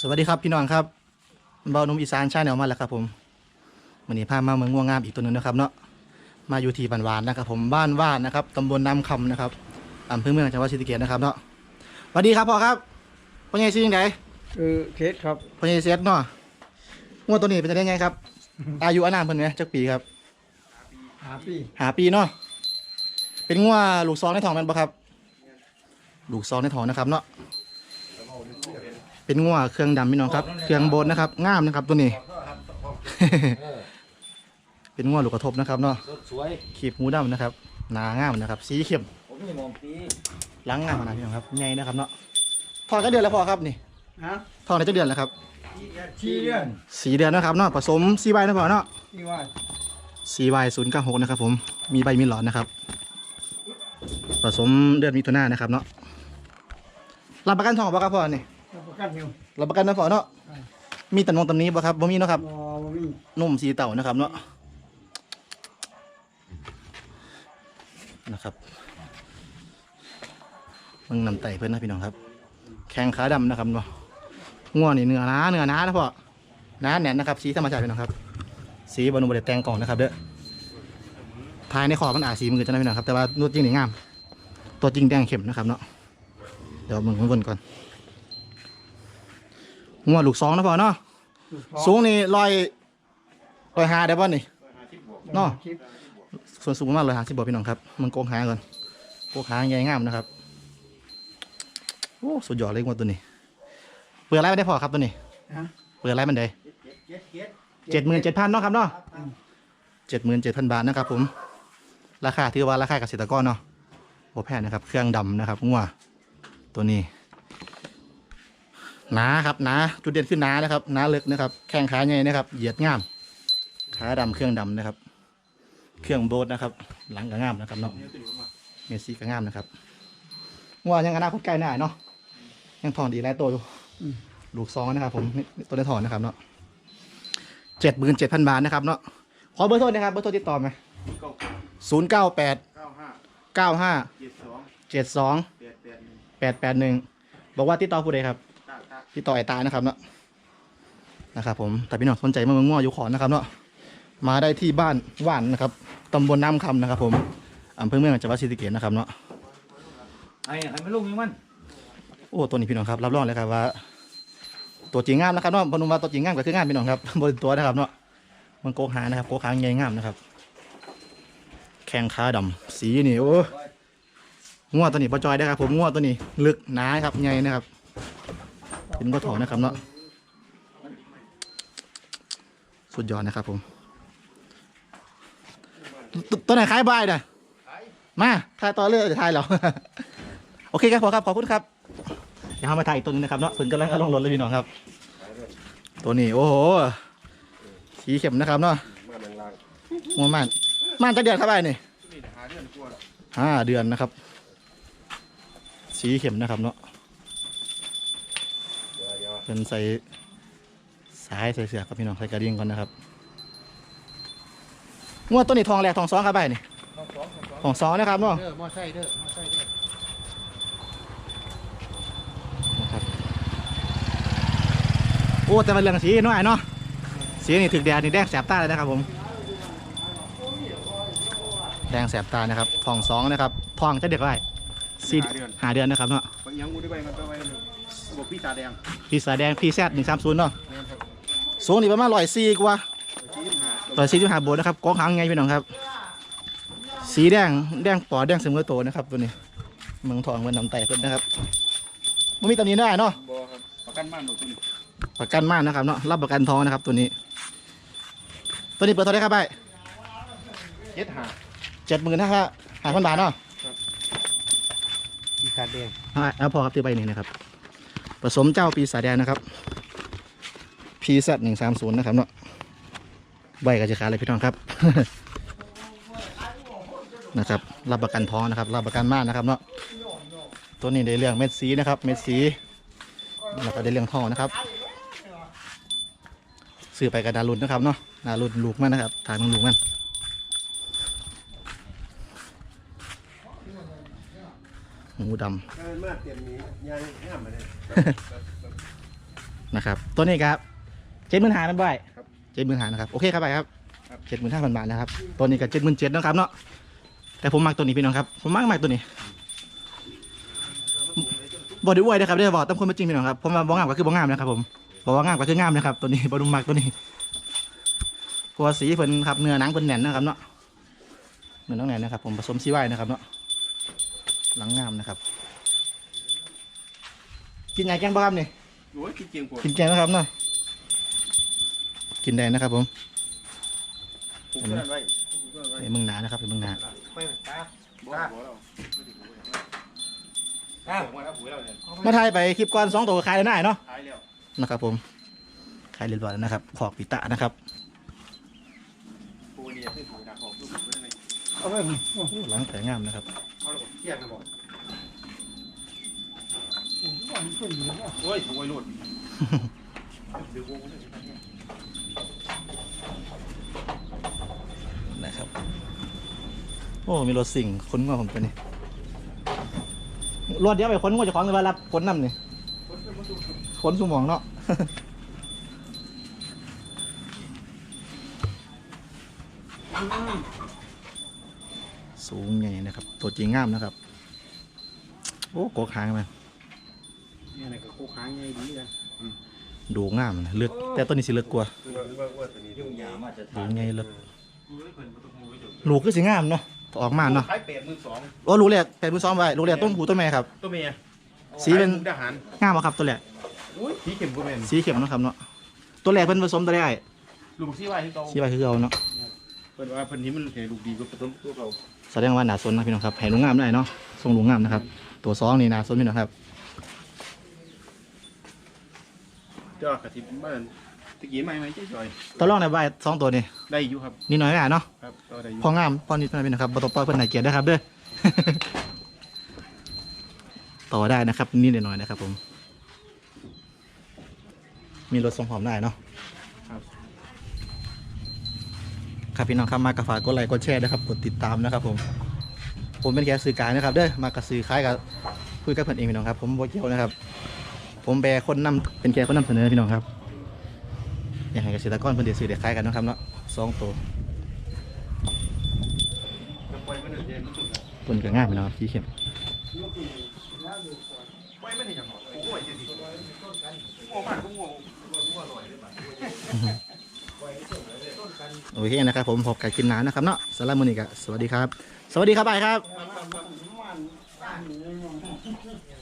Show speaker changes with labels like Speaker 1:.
Speaker 1: สวัสดีครับพี่น้องครับเบาหนุ่มอีสานชาแนลมาแล้วครับผมวันนี้พามาเมืองง่วงงามอีกตัวหนึงนะครับเนาะมาอยู่ที่บ้านหวานนะครับผมบ้านว่านนะครับตำบลน้ำคำนะครับอำเภอเมืองจังหวัดศรีสะเกษนะครับเนาะสวัสดีครับพ่อครับพ่อใหญ่ชื่อยังไง
Speaker 2: คือเคสครับ
Speaker 1: พ่อใหญ่เซตเนาะง่วงตัวนี้เป็นจะได้ไงครับ อายุอานามเพิ่นไหมจักปีครับ
Speaker 2: หาปี
Speaker 1: หาปีเนาะเป็นง่วลูกซองในท้องแมันปะครับ ลูกซองในท้องนะครับเนาะ เป็นง่วเครื่องดำพี่น้องครับ เครื่องโบนนะครับงามนะครับตัวนี้ เป็นง่วลูกกระทบนะครับเนาะ
Speaker 2: สวย
Speaker 1: ขีบหูดำนะครับหนางามนะครับ สีเข้ม
Speaker 2: ผมไม่มองปี
Speaker 1: หล้างงามขนาดพี่น้องครับใหญ่นะครับเนาะทองก็เดือนแล้วพอครับนี่
Speaker 2: ฮะ
Speaker 1: ทองได้จักเดือนแล้วครับ
Speaker 2: ชี้เดือน
Speaker 1: สีเดือนนะครับเนาะผสมซีใบนะพอเนาะ
Speaker 2: ที่ว่า
Speaker 1: CY 0 9 6นะครับผมมีใบมีหลอดนะครับผสมเดือนมิถุนายนนะครับเนาะรับประกันทองบ่ครับพ่อนี่
Speaker 2: รับ ประกันอยู่
Speaker 1: รับประกันนะพ่อเนาะมีตำนงตำนี้บ่ครับบ่มีเนาะครับ
Speaker 2: บอบ่มี
Speaker 1: นุ่มสีเต่านะครับเนาะนะครับมึงนำไต่เพื่อนนะพี่น้องครับ แข้งขาดำนะครับเนาะง่วนี่เนื้อหนาเนื้อหนานะพ่อหนาแน่นนะครับ สีธรรมชาติพี่น้องครับ สีบอนุบริแตงกล่องนะครับเด้อภายในขอบมันอาจสีมือจะนะพี่น้องครับแต่ว่านูดจริงนี่งาม ตัวจริงแดงเข้มนะครับเนาะเดี๋ยวมึงมึงก่อนก่อน ง่วลูกสองนะพ่อเนาะ
Speaker 2: ลูกท้อง
Speaker 1: สูงนี่ลอยลอยหาได้ป่ะนี่เนาะ
Speaker 2: คลิป
Speaker 1: ส่วนสูงประมาณร้อยห้าสิบบวกพี่น้องครับมันโกงหางก่อนโกงหางใหญ่งามนะครับโอ้สุดยอดเลยงวดตัวนี้ เปิดไรไม่ได้พอครับตัวนี้
Speaker 2: ฮะ
Speaker 1: เปิดไรมันได้
Speaker 2: เจ็ดเจ็ด
Speaker 1: เจ็ดหมื่นเจ็ดพันเนาะครับเนาะเจ็ดหมื่นเจ็ดพันบาทนะครับ ผม ราคาถือว่าราคาเกษตรกรเนาะโอแพนนะครับ เครื่องดำนะครับงัวตัวนี้ หนาครับหนาจุดเด่นคือหนานะครับหนาเล็กนะครับ แข้งขาใหญ่นะครับ เหยียดงามขาดำเครื่องดำนะครับ เครื่องโบดนะครับ หลังก็งามนะครับเนาะเมสซี่ก็งามนะครับงัวยังอนาคตไกลหน่อยเนาะยังทองดีหลายตัวอยู่ลูกซองนะครับ ผมนี่ตัวได้ถอนนะครับเนาะเจ็ดหมื่นเจ็ดพันบาทนะครับเนาะขอเบอร์โทรนะครับเบอร์โทรติดต่อไหมศูนย์เก้าแปด
Speaker 2: เก้าห้า
Speaker 1: เก้าห้า
Speaker 2: เจ็ดสองแปดแปดหนึ่ง
Speaker 1: แปดแปดหนึ่งบอกว่าติดต่อผู้ใดครับ
Speaker 2: ตาตา
Speaker 1: ติดต่อไอ้ตานะครับเนาะนะครับผมแต่พี่น้องสนใจมาเมืองง่วอยู่ขอนนะครับเนาะมาได้ที่บ้านว่านนะครับตำบลน้ำคำนะครับ ผมอำเภอเมืองจังหวัดศรีสะเกษนะครับเนาะ
Speaker 2: ไอ้ใครไม่ลูกยังมัน
Speaker 1: โอ้ตัวนี้พี่น้องครับรับรองเลยครับว่า ตัวจริงงามนะครับเนาะพนุมว่าตัวจริงงามก็คืองามพี่น้องครับบนตัวนะครับเนาะมันโกกหางนะครับโกกหางใหญ่งามนะครับ แข้งขาดำสีนี่โอ้งวดตัวนี้ปลาจอยได้ครับผมงวดตัวนี้ลึกหนาครับใหญ่นะครับ เป็นก็ถอนะครับเนาะสุดยอดนะครับผมตัวไหนคล้ายบายน่ะมาถ่ายต่อเรื่อยจะถ่ายเราโอเคครับพอครับขอบคุณครับเดี๋ยวเรามาถ่ายอีกตัวนึงนะครับเนาะเพิ่นกำลังเอาลงรถเลยพี่น้องครับ ตัวนี้โอ้โหสีเข้มนะครับเนาะ
Speaker 2: มั
Speaker 1: วมันมันจะเดือนเข้าไปนี่
Speaker 2: นี่หาเดือนกว่าแล้ว
Speaker 1: ห้าเดือนนะครับ สีเข้มนะครับเนาะ
Speaker 2: เดี๋ยวเดี๋ยว
Speaker 1: เป็นใส่สายใส่เสือครับพี่น้องใส่กระดิ่งก่อนนะครับงวดตัวนี้ทองแรกทองสองครับไปนี่
Speaker 2: เอาสองเอาสอง
Speaker 1: ทองสองนะครับเนาะ
Speaker 2: เด้อมอไซค์เด้อมอไซค์เด้อ
Speaker 1: นะครับโอ้แต่มันเรื่องสีน้อยเนาะสีนี่ถึกแดดนี่แดงแสบตาเลยนะครับผมแดงแสบตานะครับทองสองนะครับทองจะเด็กไร สี่หาเดือนนะครับเนาะ
Speaker 2: บางยังกูได้ไปมันไปไว้บอกพี่ตาแดง
Speaker 1: พีสาแดงพีแซดหนึ่งสามศูนย์เนาะ
Speaker 2: นี่ครับ
Speaker 1: สูงนี่ประมาณร้อยสี่กว่า
Speaker 2: ชี้หา
Speaker 1: ร้อยสี่ที่หาโบนะครับกองหางไงพี่น้องครับ สีแดงแดงปอดแดงเสมอโตนะครับตัวนี้เมืองทองเมืองนำไต่เพิ่นนะครับมันมีตำหนี้ได้เนาะ
Speaker 2: บอครับประกันบ้านหนูตัวนี้
Speaker 1: ประกันมากนะครับเนาะรับประกันทองนะครับตัวนี้ ตัวนี้เปิดเท่าไหรครับไป
Speaker 2: เจ็ดหา
Speaker 1: เจ็ดหมื่นห้าห้าพันบาทเนาะ
Speaker 2: พี่ขาด แดง
Speaker 1: อ่าเอาพอครับตีใบนึ่งนะครับ ผสมเจ้าปีศาจแดงนะครับพีซหนึ่งสามศูนย์นะครับเนาะใบกระจาดเลยพี่น้องครับ นะครับ รับประกันท้องนะครับ รับประกันมากนะครับเนาะ ตัวนี้ในเรื่องเม็ดสีนะครับ เม็ดสีแล้วก็ในเรื่องท่องนะครับ ซื้อไปกับดารุนนะครับเนาะดารุนลูกมันนะครับ ทางลูกมัน หมูดำ
Speaker 2: เออมาเตรียมนี้ยังงามมาเลย
Speaker 1: นะครับ ตัวนี้ครับเจ็ดหมื่นห้ามันบ่อย
Speaker 2: ครับ
Speaker 1: เจ็ดหมื่นห้านะครับ โอเคครับไปครับ
Speaker 2: ครับ
Speaker 1: เจ็ดหมื่นห้าพันบาทนะครับ ตัวนี้ก็เจ็ดหมื่นเจ็ดนะครับเนาะ แต่ผมมักตัวนี้พี่น้องครับ ผมมักมักตัวนี้บอดี้อวยนะครับได้บอกตามคนเป็นจริงพี่น้องครับผมว่าบ้งามก็คือบ้งามนะครับผมบอกว่างามก็คืองามนะครับ ตัวนี้บอดุมักตัวนี้เพราะวาสีเพิ่นครับเนื้อหนังเพิ่นแน่นนะครับเนาะเนื้อหนังแน่นนะครับผมผสมซีไว้นะครับเนาะ หลังงามนะครับ กินไงแกงบ้ครับนี่
Speaker 2: โอ้ยกินเกียงปวด
Speaker 1: กินแกงนะครับเนาะกินได้นะครับผม
Speaker 2: ผมเพื่อนไว้ผมเพื่อนไว้
Speaker 1: ไอ้มึงหนานะครับไอ้มึงหนา
Speaker 2: ไม่ตาบ้าหัวเราอ่าหัวเราหัวเราเนี่ย
Speaker 1: มาถ่ายไปคลิปก่อนสองตัวขายแล้วน่ายเนาะ
Speaker 2: หายแล้ว
Speaker 1: นะครับ ผมขายเรียบร้อยแล้วนะครับ ขอกปิตะนะครับ
Speaker 2: ปูนี่ซื้อของจากของลูกผมเลย
Speaker 3: เอาไป
Speaker 1: หลังแต่งามนะครับ
Speaker 2: เอาระบบเทียบนะบอก
Speaker 3: วันขึ้นอยู่แล้ว
Speaker 2: โอ้ยโอ้ยหลุดเดี๋ยววงมันจะเป็นยัง
Speaker 1: นะครับ โอ้ มีรถสิ่งค้นว่าผมตัวนี้รถเดียวไปค้นว่าจะของเลยว่ารับค้นนำนี่ค้นสมองเนาะ สูงใหญ่นะครับ ตัวจริงงามนะครับ โอ้โกกหางมัน
Speaker 2: นี่อะไรก็โคค้างไงดีกัน
Speaker 1: ดูงามนะเลือกแต่ตัวนี้สิเลือกกลัวา
Speaker 2: ยุ่งยากมากจะ
Speaker 1: ดูไงเลือกลูกก็สิงามเนาะออกมาเนาะ
Speaker 2: ขายเป็ดมือสอง
Speaker 1: โอ้ลูกแรกเป็นผู้ซ้อมไว้ลูกแรกต้นผูต้นแม่ครับ
Speaker 2: ตัวเมีย
Speaker 1: สีเป็น
Speaker 2: ทหาร
Speaker 1: งามบ่ครับตัวแรก
Speaker 2: อุ้ยสีเข็มก็เป็น
Speaker 1: สีเข็มเนาะครับเนาะตัวแรกเพิ่นผสมตัวได้
Speaker 2: ลูกสีไว้ที่โต
Speaker 1: สีใบคือเอาเนาะ
Speaker 2: เพิ่นว่าเพิ่นนี้มันเห็นลูกดีกว่าต้นตัวเรา
Speaker 1: แสดงว่าหนาสนนะพี่น้องครับให้ลุงงามได้เนาะทรงลุงงามนะครับ ตัวสองนี่หนาสนพี่น้องครับ
Speaker 2: เจ้ากระติบบ้านตะกี้ไม่ไม่ใช่จอย
Speaker 1: ตัวรองในใบสองตัวนี่
Speaker 2: ได้อยู่ครับ
Speaker 1: นี่น้อยหน่อยเนาะ
Speaker 2: ครับก็ได้อยู่
Speaker 1: พองามพอนิดหน่อยพี่น้องครับบ่ต้องปล่อยเพิ่นให้เกียรตินะครับเด้อ ต่อได้นะครับนิดหน่อยนะครับผม มีรถส่งหอมได้เนาะ
Speaker 2: ครับ
Speaker 1: ครับพี่น้องครับมากระฝากกดไลค์กดแชร์นะครับกดติดตามนะครับ ผมผมเป็นแค่สื่อกลารนะครับเด้อมากระสื่อคล้ายกับคุยกับเพื่อนเองพี่น้องครับผมโบเกียวนะครับ ผมแบคนนำเป็นแค่คนนำเสนอพี่น้องครับอยากให้เกษตรกรเพิ่นเดือดสื่อเดือดคล้ายกันนะครับเนาะสองตัว
Speaker 2: ปล่น
Speaker 1: ก็ง่ายพี่น้องครับขี้เข็ม
Speaker 2: ปล่อยมันเห็นอย่างหรอโอ้ยจริงโอ้มาก
Speaker 1: โอเคนะครับผมพบกับกินน้ำนะครับเนาะสำหรับมื้อนี้ก็สวัสดีครับ สวัสดีครับบายครับ